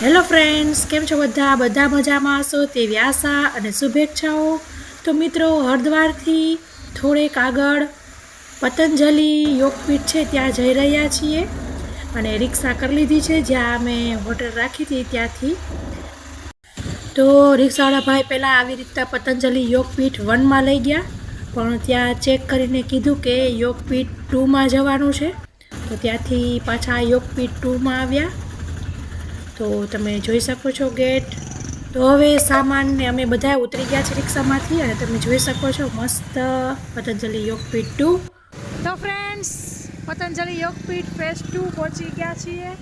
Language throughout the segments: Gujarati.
હેલો ફ્રેન્ડ્સ કેમ છો બધા? બધા મજામાં હશો? તેવી આશા અને શુભેચ્છાઓ. તો મિત્રો, હરિદ્વારથી થોડેક આગળ પતંજલિ યોગપીઠ છે, ત્યાં જઈ રહ્યા છીએ અને રિક્ષા કરી લીધી છે, જ્યાં અમે હોટલ રાખી હતી ત્યાંથી. તો રિક્ષાવાળા ભાઈ પહેલાં આવી રીતના પતંજલિ યોગપીઠ વનમાં લઈ ગયા, પણ ત્યાં ચેક કરીને કીધું કે યોગપીઠ ટુમાં જવાનું છે. તો ત્યાંથી પાછા યોગપીઠ ટુમાં આવ્યા. તો તમે જોઈ શકો છો ગેટ. તો હવે સામાનને અમે બધા ઉતરી ગયા છે રિક્ષામાંથી અને તમે જોઈ શકો છો મસ્ત પતંજલિ યોગપીઠ ટુ. તો friends Patanjali Yogpeeth phase two પહોંચી ગયા છીએ.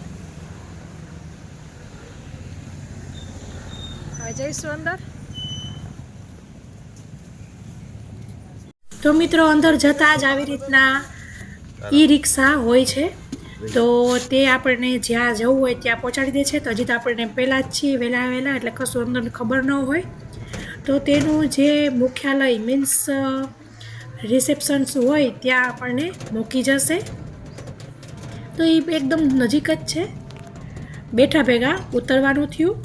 હવે જઈશું અંદર. તો મિત્રો અંદર જતાં જ આવી રીતના ઈ રિક્ષા હોય છે. તો તે આપણને જ્યાં જવું હોય ત્યાં પહોંચાડી દે છે. તો હજી તો આપણને પહેલાં જ છીએ, વહેલા વહેલા, એટલે કશું અંદરને ખબર ન હોય. તો તેનું જે મુખ્યાલય મીન્સ રિસેપ્શન્સ હોય ત્યાં આપણને મૂકી જશે. તો એ એકદમ નજીક જ છે. બેઠા ભેગા ઉતરવાનું થયું.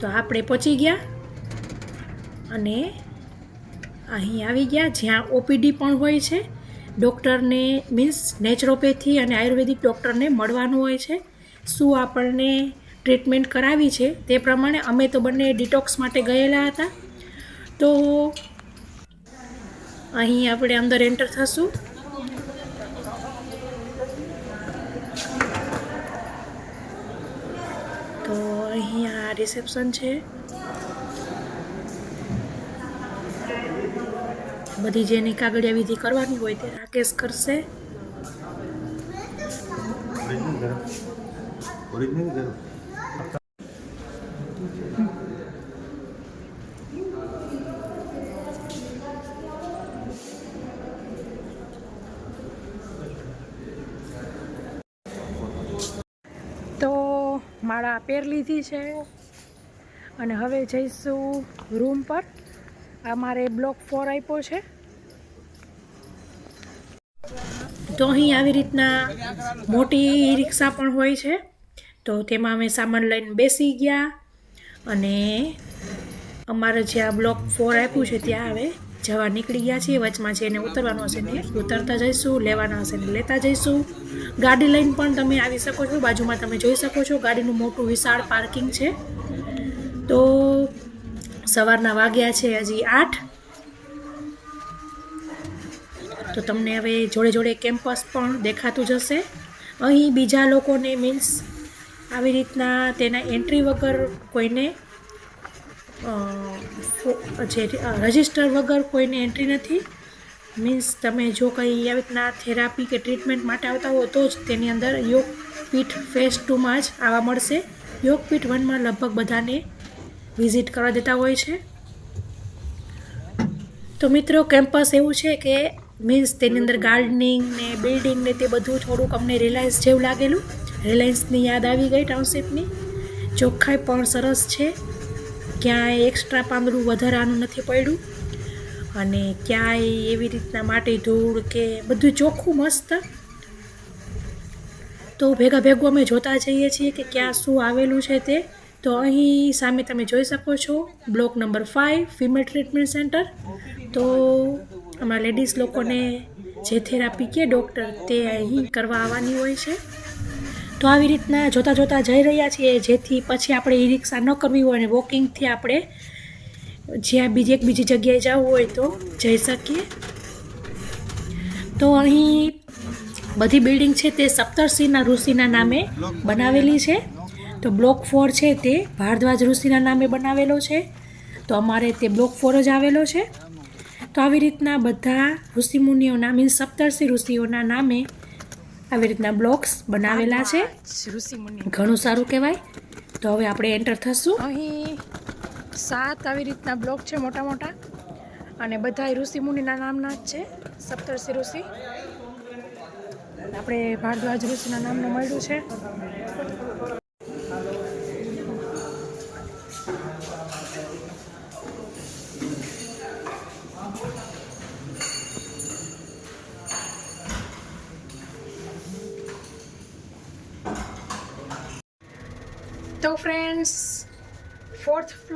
તો આપણે પહોંચી ગયા. અને અહીં આવી ગયા જ્યાં ઓપીડી પણ હોય છે. ડૉક્ટરને મીન્સ નેચરોપેથી અને આયુર્વેદિક ડૉક્ટરને મળવાનું હોય છે. શું આપણને ટ્રીટમેન્ટ કરાવી છે તે પ્રમાણે અમે તો બંને ડિટોક્સ માટે ગયેલા હતા. તો અહીં આપણે અંદર એન્ટર થશું. તો અહીંયા રિસેપ્શન છે. બધી જેની કાગળિયા વિધિ કરવાની હોય તે રાકેશ કરશે. તો માળા પહેર લીધી છે અને હવે જઈશું રૂમ પર. આ મારે બ્લોક ફોર આપ્યો છે. તો અહીં આવી રીતના મોટી રિક્ષા પણ હોય છે. તો તેમાં અમે સામાન લઈને બેસી ગયા અને અમારે જ્યાં બ્લોક ફોર આપ્યું છે ત્યાં હવે જવા નીકળી ગયા છીએ. વચમાં છે એને ઉતરવાનું હશે ને ઉતરતા જઈશું, લેવાના હશે ને લેતા જઈશું. ગાડી લઈને પણ તમે આવી શકો છો, બાજુમાં તમે જોઈ શકો છો ગાડીનું મોટું વિશાળ પાર્કિંગ છે. તો સવારના વાગ્યા છે હજી આઠ. તો તમને હવે જોડે જોડે કેમ્પસ પણ દેખાતું જશે અહીં બીજા લોકોને મીન્સ આવી રીતના તેના એન્ટ્રી વગર કોઈને જે રજિસ્ટર વગર કોઈને એન્ટ્રી નથી. મીન્સ તમે જો કંઈ આવી રીતના થેરાપી કે ટ્રીટમેન્ટ માટે આવતા હો તો જ તેની અંદર યોગપીઠ ફેઝ ટુમાં જ આવવા મળશે. યોગપીઠ વનમાં લગભગ બધાને વિઝિટ કરવા દેતા હોય છે. તો મિત્રો કેમ્પસ એવું છે કે મીન્સ તેની અંદર ગાર્ડનિંગ ને બિલ્ડિંગ ને તે બધું થોડુંક અમને રિલાયન્સ જેવું લાગેલું. રિલાયન્સની યાદ આવી ગઈ ટાઉનશીપની ચોખ્ખાઈ પણ સરસ છે. ક્યાંય એક્સ્ટ્રા પાંદડું વધારાનું નથી પડ્યું. અને ક્યાંય એવી રીતના માટી ધૂળ કે બધું ચોખ્ખું મસ્ત. તો ભેગા ભેગું અમે જોતા જઈએ છીએ કે ક્યાં શું આવેલું છે તે. તો અહીં સામે તમે જોઈ શકો છો. Block number five female treatment centre તો અમારા લેડીઝ લોકોને જે થેરાપી કે ડૉક્ટર તે અહીં કરવા આવવાની હોય છે. તો આવી રીતના જોતા જોતા જઈ રહ્યા છીએ, જેથી પછી આપણે ઈ રિક્ષા ન કરવી હોય અને વોકિંગથી આપણે જ્યાં બીજી એક બીજી જગ્યાએ જવું હોય તો જઈ શકીએ. તો અહીં બધી બિલ્ડિંગ છે તે સપ્તર્ષિના ઋષિના નામે બનાવેલી છે. તો બ્લોક ફોર છે તે ભારદ્વાજ ઋષિના નામે બનાવેલો છે. તો અમારે તે બ્લોક ફોર જ આવેલો છે. તો આવી રીતના બધા ઋષિમુનિઓના મીન્સ સપ્તર્ષિ ઋષિઓના નામે આવી રીતના બ્લોક્સ બનાવેલા છે. ઘણું સારું કહેવાય. તો હવે આપણે એન્ટર થશું. અહીં સાત આવી રીતના બ્લોક છે મોટા મોટા. અને બધા ઋષિ મુનિના નામના જ છે. સપ્તર્ષિ ઋષિ. આપણે ભારદ્વાજ ઋષિના નામનું મળ્યું છે.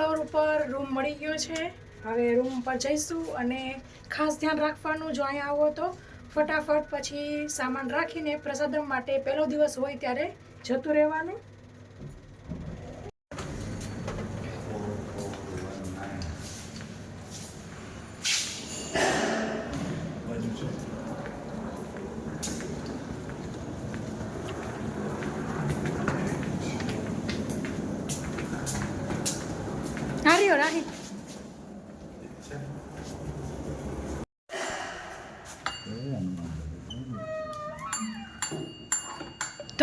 ફ્લોર ઉપર રૂમ મળી ગયો છે. હવે રૂમ પર જઈશું અને ખાસ ધ્યાન રાખવાનું જો અહીંયા આવો તો ફટાફટ પછી સામાન રાખીને પ્રસાદમ માટે પહેલો દિવસ હોય ત્યારે જતું રહેવાનું હાર્યો રાહી તો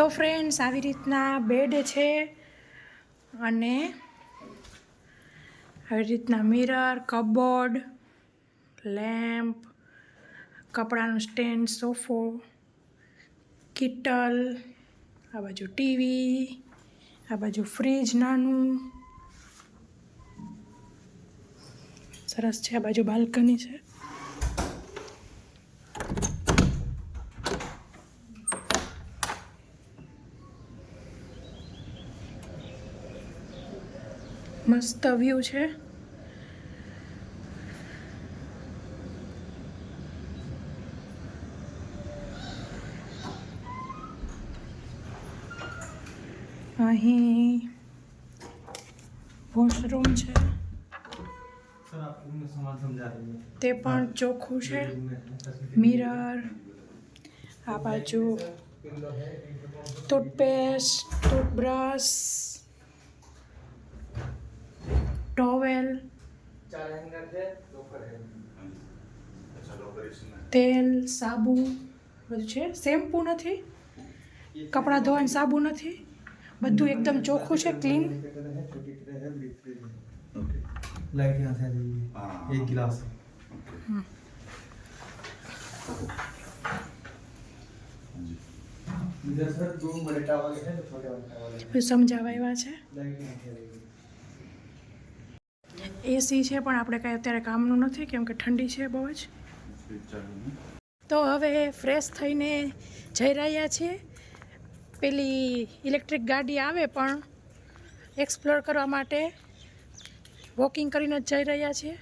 ફ્રેન્ડ્સ આવી રીતના બેડ છે અને આવી રીતના મિરર કબોર્ડ લેમ્પ કપડાનું સ્ટેન્ડ સોફો કિટલ આ બાજુ ટીવી આ બાજુ ફ્રીજ નાનું. સરસ છે, આ બાજુ બાલ્કની છે. મસ્ત વ્યૂ છે? અહીં વોશરૂમ છે. તે પણ ચોખ્ખું છે. મિરર આ બાજુ ટૂથપેસ્ટ ટૂથબ્રશ ટોવેલ તેલ સાબુ બધું છે? શેમ્પૂ નથી? કપડાં ધોવાની સાબુ નથી? બધું એકદમ ચોખ્ખું છે ક્લીન એક ગ્લાસ. સમજાવા એવા છે? એસી છે, પણ આપણે કાંઈ અત્યારે કામનું નથી, કેમ કે ઠંડી છે બહુ જ. તો હવે ફ્રેશ થઈને જઈ રહ્યા છીએ. પેલી ઇલેક્ટ્રિક ગાડી આવે પણ એક્સપ્લોર કરવા માટે વોકિંગ કરીને જ જઈ રહ્યા છીએ.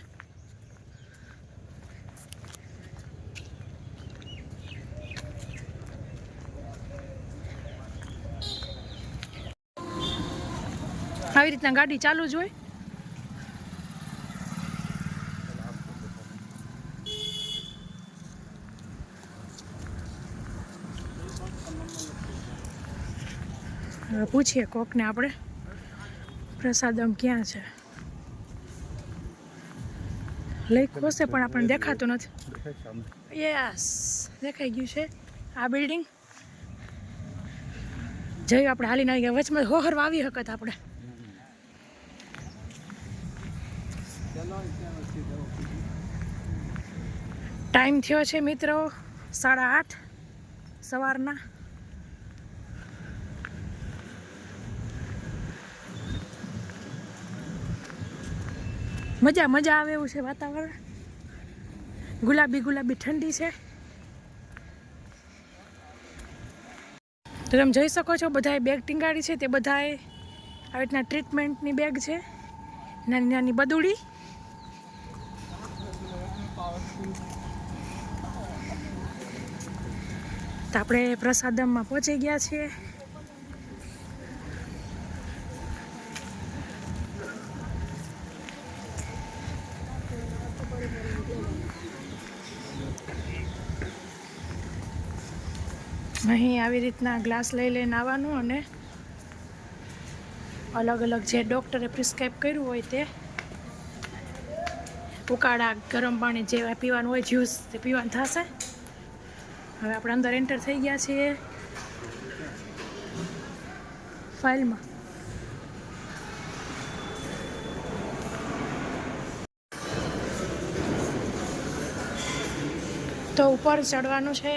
આવી રીતના ગાડી ચાલુ જ હોય. પૂછીએ કોકને આપણે. પ્રસાદમ ક્યાં છે? લખ્યું હશે પણ આપણને દેખાતું નથી. યસ દેખાઈ ગયું છે આ બિલ્ડિંગ જયું આપણે હાલીને આવી ગયા વચમાં હોહર વાવી હકત આપણે. ટાઈમ થયો છે મિત્રો સાડા આઠ સવારના. મજા મજા આવે એવું છે વાતાવરણ? ગુલાબી ગુલાબી ઠંડી છે. તો તમે જોઈ શકો છો, બધાએ બેગ ટીંગાડી છે, તે બધાએ આવી રીતના ટ્રીટમેન્ટની બેગ છે. નાની નાની બદુડી. તો આપણે પ્રસાદમમાં પહોંચી ગયા છીએ. અહીં આવી રીતના ગ્લાસ લઈ લઈને આવવાનું અને અલગ અલગ જે ડૉક્ટરે પ્રિસ્ક્રાઇબ કર્યું હોય તે ઉકાળા, ગરમ પાણી જે પીવાનું હોય, જ્યુસ તે પીવાનું થશે. હવે આપણે અંદર એન્ટર થઈ ગયા છીએ ફાઇલમાં. તો ઉપર ચડવાનું છે.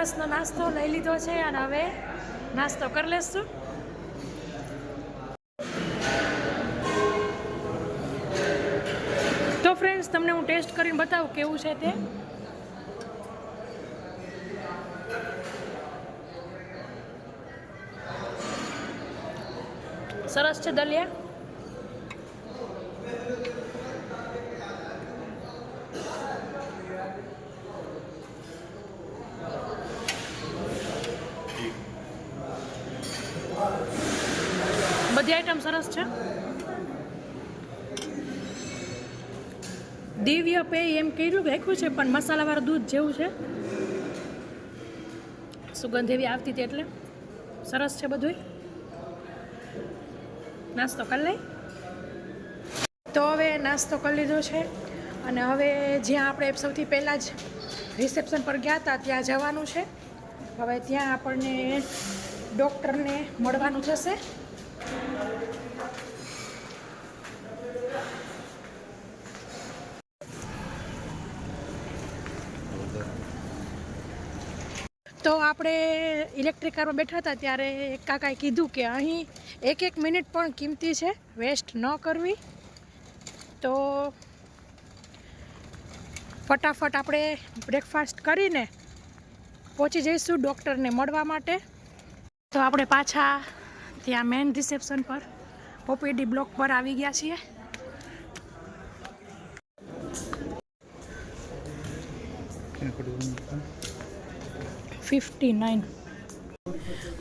દિવસનો નાસ્તો લઈ લીધો છે અને હવે નાસ્તો કરી લેશું. તો ફ્રેન્ડ્સ તમને હું ટેસ્ટ કરીને બતાવું કેવું છે તે. સરસ છે, દલિયા. બધી આઈટમ સરસ છે. દિવ્ય પે એમ કર્યું, રાખ્યું છે, પણ મસાલાવાળું દૂધ જેવું છે. સુગંધ એવી આવતી હતી એટલે. સરસ છે બધું નાસ્તો કરી લઈ. તો હવે નાસ્તો કરી લીધો છે. અને હવે જ્યાં આપણે સૌથી પહેલાં જ રિસેપ્શન પર ગયા હતા, ત્યાં જવાનું છે. હવે ત્યાં આપણને ડૉક્ટરને મળવાનું થશે. તો આપણે ઇલેક્ટ્રિક કારમાં બેઠા હતા ત્યારે એક કાકાએ કીધું કે અહીં એક એક મિનિટ પણ કિંમતી છે વેસ્ટ ન કરવી. તો ફટાફટ આપણે બ્રેકફાસ્ટ કરીને પહોંચી જઈશું ડૉક્ટરને મળવા માટે. તો આપણે પાછા ત્યાં મેન રિસેપ્શન પર ઓપીડી બ્લોક પર આવી ગયા છીએ. ફિફ્ટી નાઇન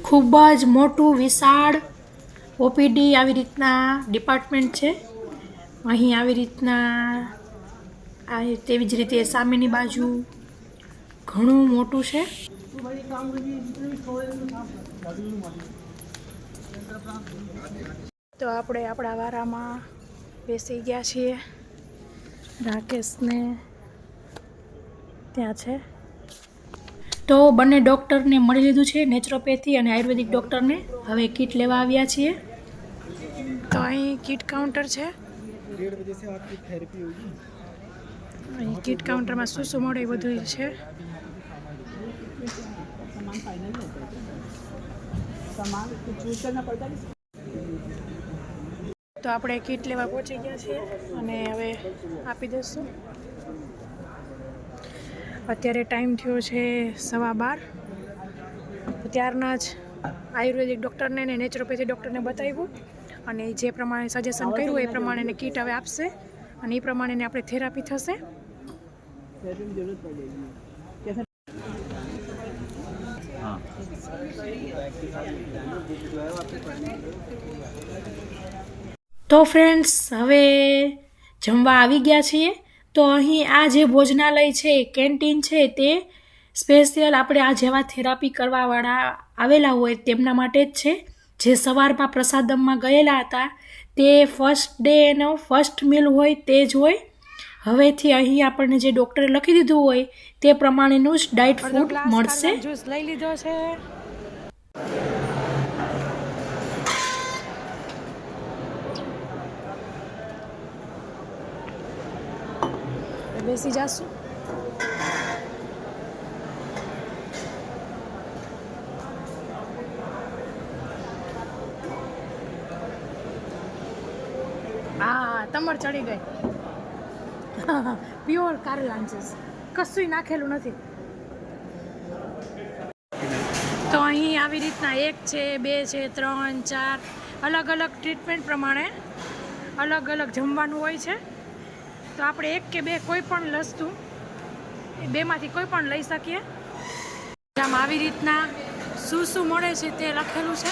ખૂબ જ મોટું વિશાળ ઓપીડી આવી રીતના ડિપાર્ટમેન્ટ છે. અહીં આવી રીતના આ તેવી જ રીતે સામેની બાજુ ઘણું મોટું છે. તો આપણે આપણા વારામાં બેસી ગયા છીએ. રાકેશને ત્યાં છે. તો બંને ડૉક્ટરને મળી લીધું છે નેચરોપેથી અને આયુર્વેદિક ડૉક્ટરને. હવે કીટ લેવા આવ્યા છીએ. તો અહીં કીટ કાઉન્ટર છે. અહીં કીટ કાઉન્ટરમાં શું શું મળે બધું છે. તો આપણે કીટ લેવા પહોંચી ગયા છીએ અને હવે આપી દઈશું. અત્યારે ટાઈમ થયો છે સવા બાર. ત્યારના જ આયુર્વેદિક ડૉક્ટરને ને નેચરોપેથી ડૉક્ટરને બતાવ્યું અને જે પ્રમાણે સજેશન કર્યું એ પ્રમાણે એને કીટ હવે આપશે અને એ પ્રમાણેને આપણે થેરાપી થશે. તો ફ્રેન્ડ્સ હવે જમવા આવી ગયા છીએ. તો અહીં આ જે ભોજનાલય છે કેન્ટીન છે તે સ્પેશિયલ આપણે આ જેવા થેરાપી કરવાવાળા આવેલા હોય તેમના માટે જ છે. જે સવારમાં પ્રસાદમમાં ગયેલા હતા તે ફર્સ્ટ ડે એનો ફર્સ્ટ મિલ હોય તે જ હોય. હવેથી અહીં આપણને જે ડૉક્ટરે લખી દીધું હોય તે પ્રમાણેનું જ ડાયટ ફૂડ મળશે. જ્યુસ લઈ લીધો છે. બેસી જાશું હા તમાર ચડી ગઈ. પ્યોર કારેલાન છે કશું નાખેલું નથી તો અહીં આવી રીતના એક છે, બે છે, ત્રણ, ચાર. અલગ અલગ ટ્રીટમેન્ટ પ્રમાણે અલગ અલગ જમવાનું હોય છે. તો આપણે એક કે બે કોઈ પણ વસ્તુ એ બેમાંથી કોઈ પણ લઈ શકીએ. આમ આવી રીતના શું શું મળે છે તે લખેલું છે.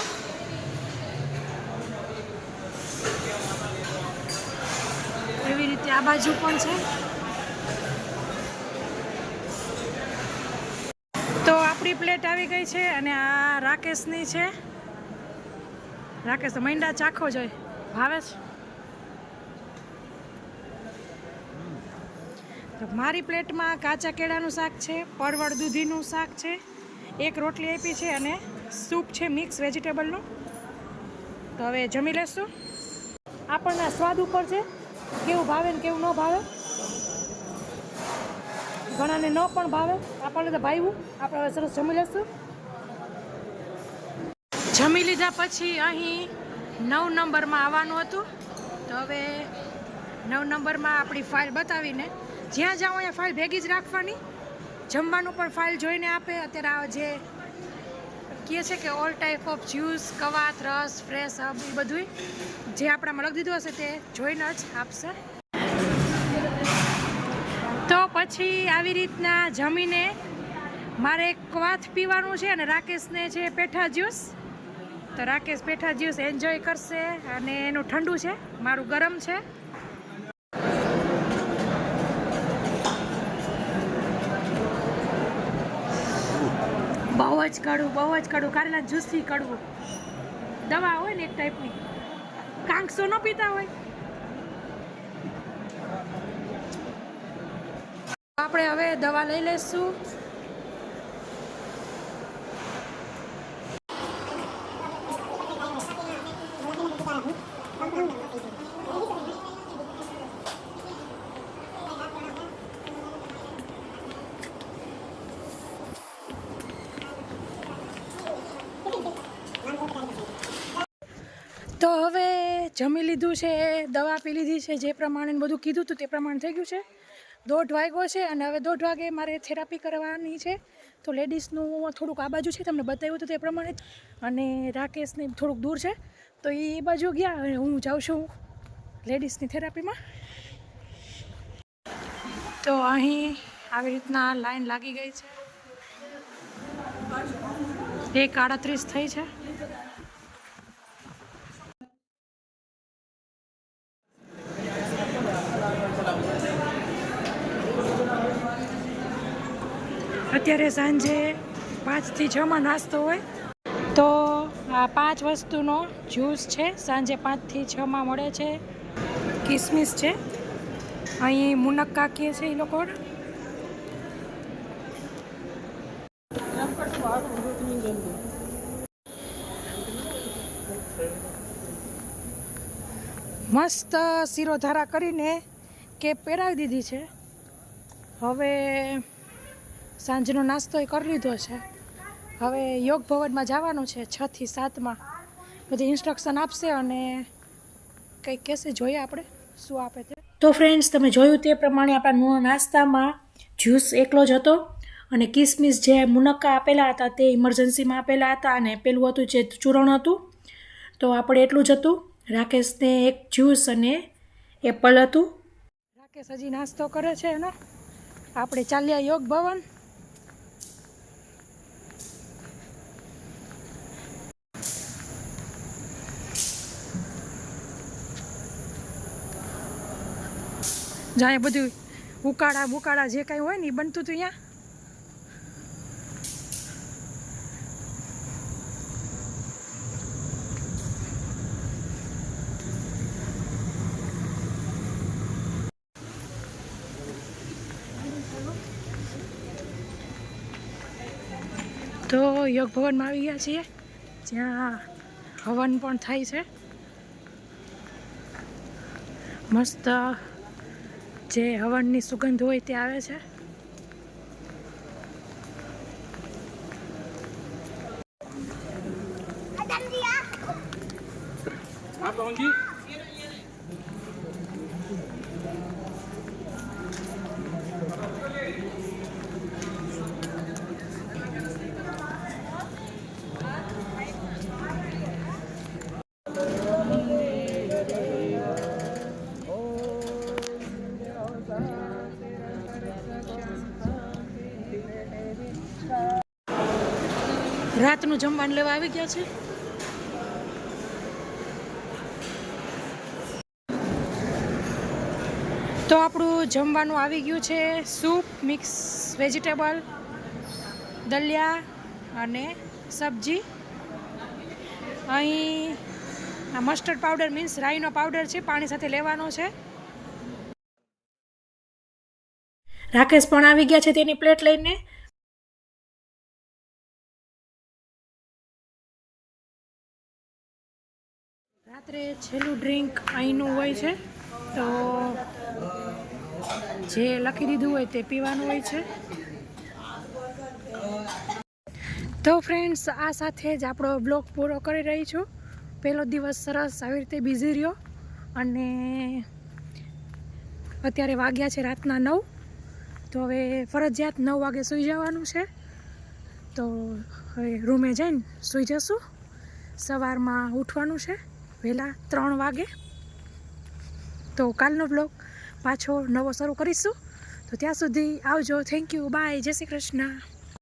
એવી રીતે આ બાજુ પણ છે. પ્લેટ આવી ગઈ છે અને આ રાકેશની છે. રાકેશ મૈંડા ચાખો જોઈ ભાવે છે. તો મારી પ્લેટમાં કાચા કેળાનું શાક છે, પરવળ દૂધીનું શાક છે, એક રોટલી આપી છે અને સૂપ છે મિક્સ વેજીટેબલનું. તો હવે જમી લેશું. આપણના સ્વાદ ઉપર છે. કેવું ભાવે ને કેવું ન ભાવે? ઘણાને ન પણ ભાવે. આપણને તો ભાવ્યું આપણે હવે સરસ જમી લેશું. જમી લીધા પછી અહીં નવ નંબરમાં આવવાનું હતું. તો હવે નવ નંબરમાં આપણી ફાઇલ બતાવીને જ્યાં જાઓ અહીંયા ફાઇલ ભેગી જ રાખવાની. જમવાનું પણ ફાઇલ જોઈને આપે. અત્યારે આ જે કહે છે કે ઓલ ટાઈપ ઓફ જ્યુસ કવાત, રસ ફ્રેશ હબ એ બધું જે આપણામાં લખી દીધું હશે તે જોઈને જ આપશે. પછી આવી રીતના જમીને મારે એક ક્વાથ પીવાનું છે અને રાકેશને છે પેઠા જ્યુસ. તો રાકેશ પેઠા જ્યુસ એન્જોય કરશે અને એનું ઠંડુ છે, મારું ગરમ છે. બહુ જ કડવું, બહુ જ કડવું કારેલા જ્યુસથી કડવું. દવા હોય ને એક ટાઈપની કાંકસો ન પીતા હોય. આપણે હવે દવા લઈ લઈશું. તો હવે જમી લીધું છે, દવા પી લીધી છે, જે પ્રમાણે બધું કીધું હતું તે પ્રમાણે થઈ ગયું છે. દોઢ વાગ્યો છે અને હવે દોઢ વાગે મારે થેરાપી કરવાની છે. તો લેડીઝનું થોડુંક આ બાજુ છે, તમને બતાવ્યું હતું તે પ્રમાણે. અને રાકેશને થોડુંક દૂર છે. તો એ બાજુ ગયા અને હું જાઉં છું લેડીઝની થેરાપીમાં તો અહીં આવી રીતના લાઈન લાગી ગઈ છે. એક આડત્રીસ થઈ છે. અત્યારે સાંજે પાંચથી છમાં નાસ્તો હોય. તો આ પાંચ વસ્તુનો જ્યુસ છે, સાંજે પાંચથી છમાં મળે છે. કિસમિસ છે. અહીં મુનક્કા કહે છે એ લોકો મસ્ત શિરોધારા કરીને કેપ પહેરાવી દીધી છે. હવે સાંજનો નાસ્તો એ કરી લીધો છે. હવે યોગ ભવનમાં જવાનું છે છ થી સાતમાં. બધી ઇન્સ્ટ્રક્શન આપશે અને કંઈક કહેશે જોઈએ આપણે શું આપે તે. તો ફ્રેન્ડ્સ તમે જોયું તે પ્રમાણે આપણા નાસ્તામાં જ્યુસ એકલો જ હતો અને કિસમિસ જે મુનક્કા આપેલા હતા તે ઇમરજન્સીમાં આપેલા હતા અને પેલું હતું જે ચૂરણ હતું. તો આપણે એટલું જ હતું. રાકેશને એક જ્યુસ અને એપલ હતું. રાકેશ હજી નાસ્તો કરે છે એનો. આપણે ચાલ્યા યોગ ભવન. જ્યાં બધું ઉકાળા બુકાળા જે કાંઈ હોય ને એ બનતું હતું અહીંયા તો યોગ ભવનમાં આવી ગયા છીએ, જ્યાં હવન પણ થાય છે. મસ્ત જે હવનની સુગંધ હોય તે આવે છે. રાતનું જમવાનું લેવા આવી ગયા છે? તો આપણું જમવાનું આવી ગયું છે. સૂપ, મિક્સ વેજીટેબલ, દલિયા અને સબ્જી. અહીં આ મસ્ટર્ડ પાવડર મીન્સ રાઈનો પાવડર છે, પાણી સાથે લેવાનો છે. રાકેશ પણ આવી ગયા છે તેની પ્લેટ લઈને. રાત્રે છેલ્લું ડ્રિંક અહીંનું હોય છે, તો જે લખી દીધું હોય તે પીવાનું હોય છે. તો ફ્રેન્ડ્સ આ સાથે જ આપણો બ્લોગ પૂરો કરી રહી છું. પહેલો દિવસ સરસ આવી રીતે બિઝી રહ્યો અને અત્યારે વાગ્યા છે રાતના નવ. તો હવે ફરજિયાત નવ વાગે સૂઈ જવાનું છે. તો હવે રૂમે જઈને સૂઈ જશું. સવારમાં ઉઠવાનું છે, વહેલા ત્રણ વાગે. તો કાલનો બ્લોગ પાછો નવો શરૂ કરીશું. તો ત્યાં સુધી આવજો. થેન્ક યુ બાય જય શ્રી કૃષ્ણ.